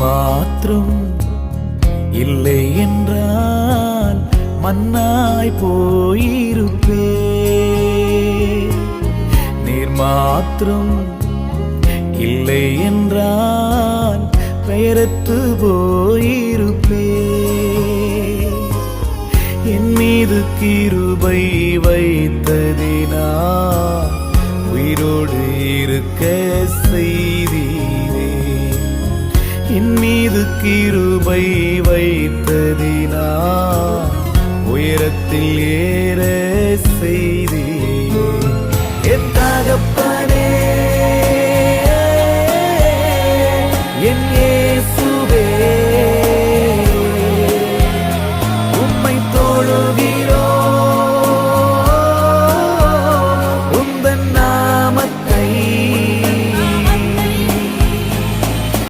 மாத்திரம் இல்லை என்றால் மண்ணாய் போயிருப்பே. நீர் மாத்திரம் இல்லை என்றால் பெயரத்து போயிருப்பே. என் மீது கிருபை வைத்ததினா உயிரோடு இருக்க என் மீது கிருபை வைத்ததினா உயரத்தில் ஏற செய்தி. என் தகப்பனே என் ஏ